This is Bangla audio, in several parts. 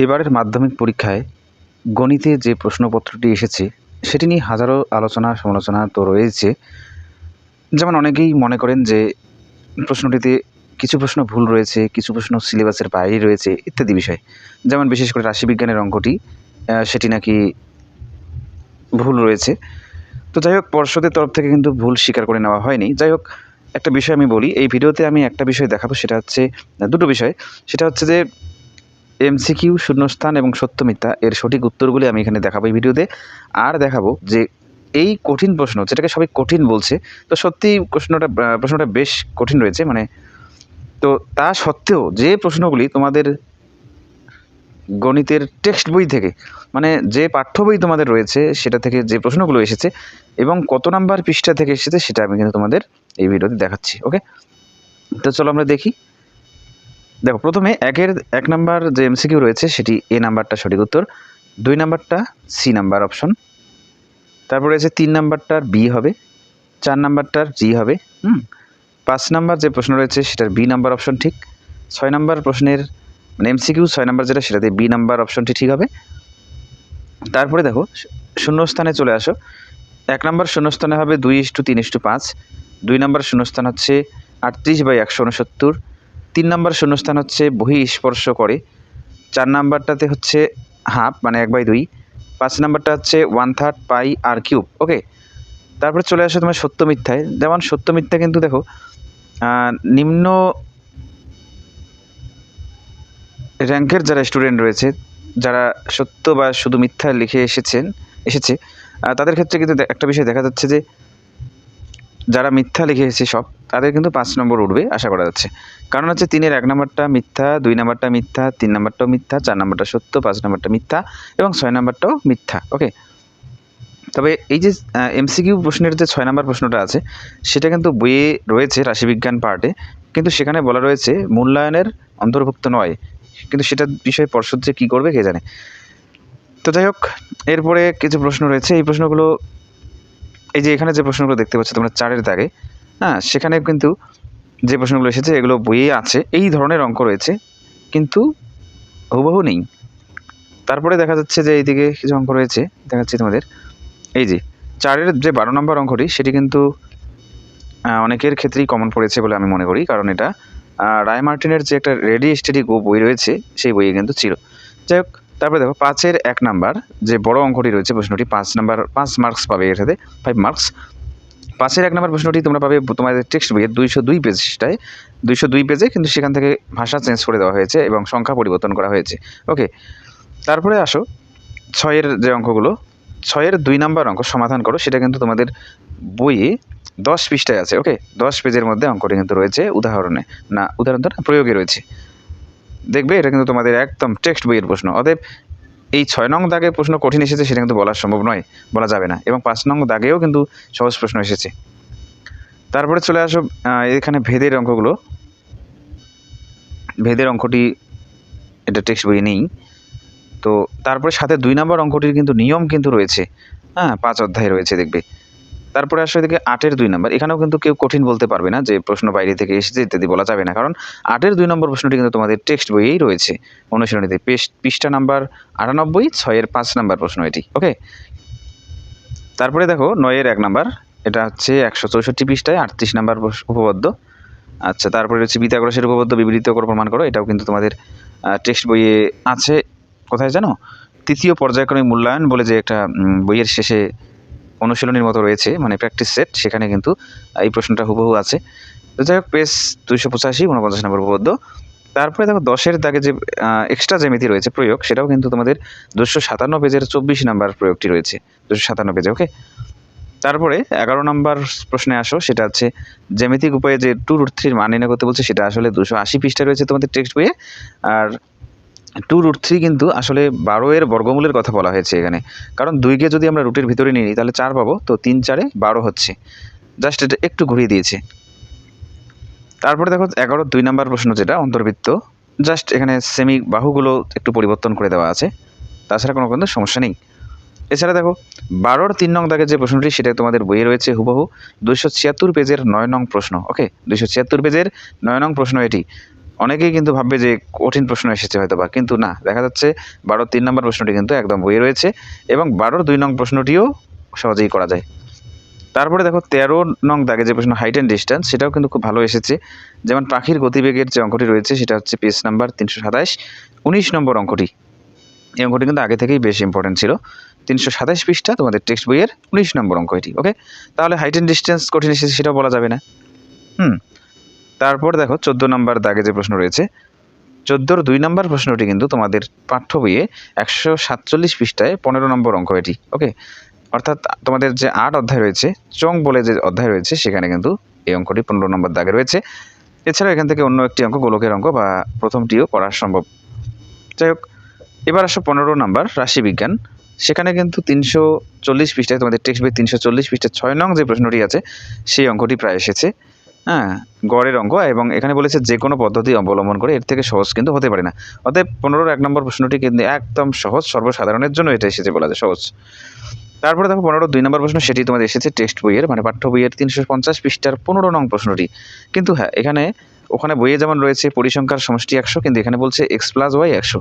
এবারের মাধ্যমিক পরীক্ষায় গণিতে যে প্রশ্নপত্রটি এসেছে, সেটি নিয়ে হাজারো আলোচনা সমালোচনা তো রয়েছে। যেমন অনেকেই মনে করেন যে প্রশ্নটিতে কিছু প্রশ্ন ভুল রয়েছে, কিছু প্রশ্ন সিলেবাসের বাইরে রয়েছে ইত্যাদি বিষয়। যেমন বিশেষ করে রাশিবিজ্ঞানের অঙ্কটি সেটি নাকি ভুল রয়েছে। তো যাই হোক, পর্ষদের তরফ থেকে কিন্তু ভুল স্বীকার করে নেওয়া হয়নি। যাই হোক, একটা বিষয় আমি বলি, এই ভিডিওতে আমি একটা বিষয় দেখাবো, সেটা হচ্ছে, দুটো বিষয়। সেটা হচ্ছে যে এমসিকিউ শূন্যস্থান এবং সত্য মিথ্যা এর সঠিক উত্তরগুলি আমি এখানে দেখাবো এই ভিডিওতে। আর দেখাবো যে এই কঠিন প্রশ্ন, যেটাকে সবাই কঠিন বলছে, তো সত্যি প্রশ্নটা প্রশ্নটা বেশ কঠিন রয়েছে মানে তো তা সত্ত্বেও যে প্রশ্নগুলি তোমাদের গণিতের টেক্সট বই থেকে মানে যে পাঠ্য বই তোমাদের রয়েছে, সেটা থেকে যে প্রশ্নগুলো এসেছে এবং কত নাম্বার পৃষ্ঠা থেকে এসেছে, সেটা আমি কিন্তু তোমাদের এই ভিডিওতে দেখাচ্ছি ওকে তো চলো আমরা দেখি। দেখো, প্রথমে একের এক নাম্বার যে এমসিকিউ রয়েছে, সেটি এ নাম্বারটা সঠিক উত্তর, দুই নাম্বারটা সি নাম্বার অপশন তারপরে রয়েছে তিন নাম্বারটার বি হবে, চার নাম্বারটার জি হবে, হুম, পাঁচ নাম্বার যে প্রশ্ন রয়েছে, সেটার বি নাম্বার অপশন ঠিক, ছয় নাম্বার প্রশ্নের মানে এমসিকিউ ছয় নাম্বার যেটা, সেটাতে বি নাম্বার অপশনটি ঠিক হবে, তারপরে দেখো, শূন্যস্থানে চলে আসো, এক নাম্বার শূন্যস্থানে হবে দুই ইস্টু তিন ইস্টু পাঁচ, দুই নাম্বার শূন্যস্থান হচ্ছে আটত্রিশ বাই একশো উনসত্তর তিন নাম্বার শূন্যস্থান হচ্ছে বহি স্পর্শ করে চার নাম্বারটাতে হচ্ছে হাফ মানে এক বাই দুই। পাঁচ নাম্বারটা হচ্ছে one third pi r cube, okay? তারপরে চলে আসো তোমার সত্য মিথ্যায়। যেমন সত্য মিথ্যা কিন্তু দেখো নিম্ন র্যাঙ্কের যারা স্টুডেন্ট রয়েছে, যারা সত্য বা শুধু মিথ্যা লিখে এসেছেন, এসেছে তাদের ক্ষেত্রে কিন্তু একটা বিষয় দেখা যাচ্ছে যে, যারা মিথ্যা লিখে এসেছে সব তাদের কিন্তু পাঁচ নম্বর উঠবে, আশা করা যাচ্ছে। কারণ হচ্ছে তিনের এক নম্বরটা মিথ্যা, দুই নম্বরটা মিথ্যা, তিন নম্বরটাও মিথ্যা, চার নম্বরটা সত্য, পাঁচ নম্বরটা মিথ্যা এবং ছয় নম্বরটাও মিথ্যা ওকে তবে এই যে এমসিকিউ প্রশ্নের যে ছয় নম্বর প্রশ্নটা আছে, সেটা কিন্তু বইয়ে রয়েছে রাশিবিজ্ঞান পার্টে, কিন্তু সেখানে বলা রয়েছে মূল্যায়নের অন্তর্ভুক্ত নয়। কিন্তু সেটা বিষয়ে পর্ষদ যে কী করবে কে জানে। তো যাই হোক, এরপরে কিছু প্রশ্ন রয়েছে। এই প্রশ্নগুলো, এই যে এখানে যে প্রশ্নগুলো দেখতে পাচ্ছ তোমরা চারের দাগে হ্যাঁ সেখানে কিন্তু যে প্রশ্নগুলো এসেছে, এগুলো বইয়ে আছে, এই ধরনের অঙ্ক রয়েছে, কিন্তু হুবহু নেই। তারপরে দেখা যাচ্ছে যে এইদিকে কিছু অঙ্ক রয়েছে, দেখাচ্ছি তোমাদের। এই যে, চারের যে বারো নম্বর অঙ্কটি, সেটি কিন্তু অনেকের ক্ষেত্রেই কমন পড়েছে বলে আমি মনে করি, কারণ এটা রায় মার্টিনের যে একটা রেডি স্টেডি গো বই রয়েছে, সেই বইয়ে কিন্তু ছিল। যাই হোক, তারপরে দেখো, পাঁচের এক নাম্বার যে বড় অঙ্কটি রয়েছে প্রশ্নটি, পাঁচ নাম্বার, পাঁচ মার্কস পাবে এর সাথে ফাইভ মার্কস পাঁচের এক নম্বর প্রশ্নটি তোমরা পাবে, তোমাদের টেক্সট বইয়ের দুইশো দুই পেজটায় দুইশো দুই পেজে কিন্তু সেখান থেকে ভাষা চেঞ্জ করে দেওয়া হয়েছে এবং সংখ্যা পরিবর্তন করা হয়েছে। ওকে তারপরে আসো, ছয়ের যে অঙ্কগুলো, ছয়ের দুই নাম্বার অঙ্ক সমাধান করো, সেটা কিন্তু তোমাদের বইয়ে দশ পৃষ্ঠায় আছে। ওকে দশ পেজের মধ্যে অঙ্কটি কিন্তু রয়েছে উদাহরণে। না উদাহরণ তো না, প্রয়োগে রয়েছে। দেখবে এটা কিন্তু তোমাদের একদম টেক্সট বইয়ের প্রশ্ন। অতএব এই ছয় নং দাগে প্রশ্ন কঠিন এসেছে, সেটা কিন্তু বলা সম্ভব নয়, বলা যাবে না। এবং পাঁচ নং দাগেও কিন্তু সহজ প্রশ্ন এসেছে। তারপরে চলে আসো এখানে ভেদের অঙ্কগুলো। ভেদের অঙ্কটি, এটা টেক্সট বইয়ে নেই। তো তারপরে সাথে দুই নম্বর অঙ্কটির কিন্তু নিয়ম কিন্তু রয়েছে। হ্যাঁ পাঁচ অধ্যায় রয়েছে, দেখবে। তারপরে আসলে এদিকে আটের দুই নম্বর। এখানেও কিন্তু কেউ কঠিন বলতে পারবে না যে প্রশ্ন বাইরে থেকে এসেছে ইত্যাদি বলা যাবে না। কারণ আটের দুই নম্বর প্রশ্নটি কিন্তু তোমাদের টেক্সট বইয়েই রয়েছে। অনুশীলনীতে পৃষ্ঠা নাম্বার আটানব্বই, ছয়ের পাঁচ নাম্বার প্রশ্ন এটি। ওকে? তারপরে দেখো, নয়ের এক নাম্বার। এটা হচ্ছে একশো চৌষট্টি পৃষ্ঠায় আটত্রিশ নাম্বার উপপাদ্য। আচ্ছা তারপরে হচ্ছে বিতাগ্রসের উপপাদ্য বিবৃত করে প্রমাণ করো। এটাও কিন্তু তোমাদের টেক্সট বইয়ে আছে। কোথায় জানো? তৃতীয় পর্যায়ক্রমিক মূল্যায়ন বলে যে একটা বইয়ের শেষে অনুশীলনীর মতো রয়েছে মানে প্র্যাকটিস সেট সেখানে কিন্তু এই প্রশ্নটা হুবহু আছে। তো যাই হোক পেজ দুইশো পঁচাশি উনপঞ্চাশ নম্বর উপপাদ্য। তারপরে দেখো, দশের দাগে যে এক্সট্রা জ্যামিতি রয়েছে প্রয়োগ, সেটাও কিন্তু তোমাদের দুশো সাতান্ন পেজের চব্বিশ নাম্বার প্রয়োগটি রয়েছে। দুশো সাতান্ন পেজে ওকে তারপরে এগারো নম্বর প্রশ্নে আসো, সেটা হচ্ছে, জ্যামিতিক উপায়ে যে টু রুট থ্রির মান নির্ণয় করতে বলছে, সেটা আসলে দুশো আশি পৃষ্ঠা রয়েছে তোমাদের টেক্সট বইয়ে। আর টু রুট থ্রি কিন্তু আসলে বারো এর বর্গমূলের কথা বলা হয়েছে এখানে। কারণ দুইকে যদি আমরা রুটের ভিতরে নিয়ে নিই, তাহলে চার পাবো, তো তিন চারে বারো হচ্ছে। জাস্ট এটা একটু ঘুরিয়ে দিয়েছে। তারপরে দেখো, এগারো দুই নাম্বার প্রশ্ন যেটা, অন্তর্বৃত্ত। জাস্ট এখানে সেমি বাহুগুলো একটু পরিবর্তন করে দেওয়া আছে। তাছাড়া কোনো কোনো সমস্যা নেই। এছাড়া দেখো, বারোর তিন নং দাগের যে প্রশ্নটি, সেটা তোমাদের বইয়ে রয়েছে হুবহু। দুইশো ছিয়াত্তর পেজের নয় নং প্রশ্ন ওকে দুইশো ছিয়াত্তর পেজের নয় নং প্রশ্ন এটি। অনেকেই কিন্তু ভাববে যে কঠিন প্রশ্ন এসেছে হয়তো বা, কিন্তু না, দেখা যাচ্ছে বারোর তিন নম্বর প্রশ্নটি কিন্তু একদম বইয়ে রয়েছে এবং বারোর দুই নং প্রশ্নটিও সহজেই করা যায়। তারপরে দেখো, তেরো নং দাগে যে প্রশ্ন হাইট অ্যান্ড ডিস্টেন্স সেটাও কিন্তু খুব ভালো এসেছে। যেমন পাখির গতিবেগের যে অঙ্কটি রয়েছে, সেটা হচ্ছে পেজ নাম্বার তিনশো সাতাশ, উনিশ নম্বর অঙ্কটি। এই অঙ্কটি কিন্তু আগে থেকেই বেশ ইম্পর্টেন্ট ছিল। তিনশো সাতাশ পৃষ্ঠা, তোমাদের টেক্সট বইয়ের উনিশ নম্বর অঙ্ক এটি ওকে তাহলে হাইট অ্যান্ড ডিস্টেন্স কঠিন এসেছে, সেটাও বলা যাবে না। হুম। তারপর দেখো চোদ্দ নম্বর দাগে যে প্রশ্ন রয়েছে, চোদ্দোর দুই নম্বর প্রশ্নটি কিন্তু তোমাদের পাঠ্য বইয়ে একশো সাতচল্লিশ পৃষ্ঠায় পনেরো নম্বর অঙ্ক এটি ওকে অর্থাৎ তোমাদের যে আট অধ্যায় রয়েছে, চং বলে যে অধ্যায় রয়েছে, সেখানে কিন্তু এই অঙ্কটি পনেরো নম্বর দাগে রয়েছে। এছাড়াও এখান থেকে অন্য একটি অঙ্ক, গোলকের অঙ্ক বা প্রথমটিও করা সম্ভব। যাই হোক, এবার আসো পনেরো নাম্বার রাশিবিজ্ঞান সেখানে কিন্তু তিনশো চল্লিশ পৃষ্ঠায়, তোমাদের টেক্সট বই তিনশো চল্লিশ পৃষ্ঠায় ছয় নং যে প্রশ্নটি আছে, সেই অঙ্কটি প্রায় এসেছে। হ্যাঁ গড়ের অঙ্ক এবং এখানে বলেছে যে কোনো পদ্ধতি অবলম্বন করে এর থেকে সহজ কিন্তু হতে পারে না। অতএব পনেরোর এক নম্বর প্রশ্নটি কিন্তু একদম সহজ, সর্বসাধারণের জন্য এটা এসেছে বলা যায়, সহজ। তারপরে দেখো পনেরো, দুই নম্বর প্রশ্ন, সেটি তোমাদের এসেছে টেক্সট বইয়ের মানে পাঠ্য বইয়ের তিনশো পঞ্চাশ পৃষ্ঠার পনেরো নং প্রশ্নটি। কিন্তু হ্যাঁ এখানে ওখানে বইয়ে যেমন রয়েছে পরিসংখ্যার সমষ্টি একশো, কিন্তু এখানে বলছে এক্স প্লাস ওয়াই একশো।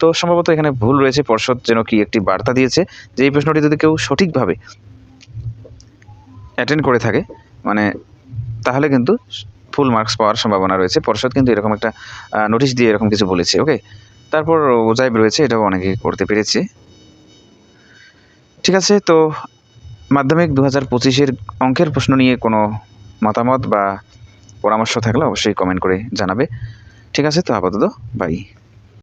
তো সম্ভবত এখানে ভুল রয়েছে, পর্ষদ যেন কি একটি বার্তা দিয়েছে যে এই প্রশ্নটি যদি কেউ সঠিকভাবে অ্যাটেন্ড করে থাকে মানে তাহলে কিন্তু ফুল মার্কস পাওয়ার সম্ভাবনা রয়েছে। পর্ষদ কিন্তু এরকম একটা নোটিশ দিয়ে এরকম কিছু বলেছে ওকে তারপর ওজাইব রয়েছে, এটাও অনেকে করতে পেরেছে। ঠিক আছে, তো মাধ্যমিক দু হাজার পঁচিশের অঙ্কের প্রশ্ন নিয়ে কোনো মতামত বা পরামর্শ থাকলে অবশ্যই কমেন্ট করে জানাবে। ঠিক আছে, তো আপাতত বাই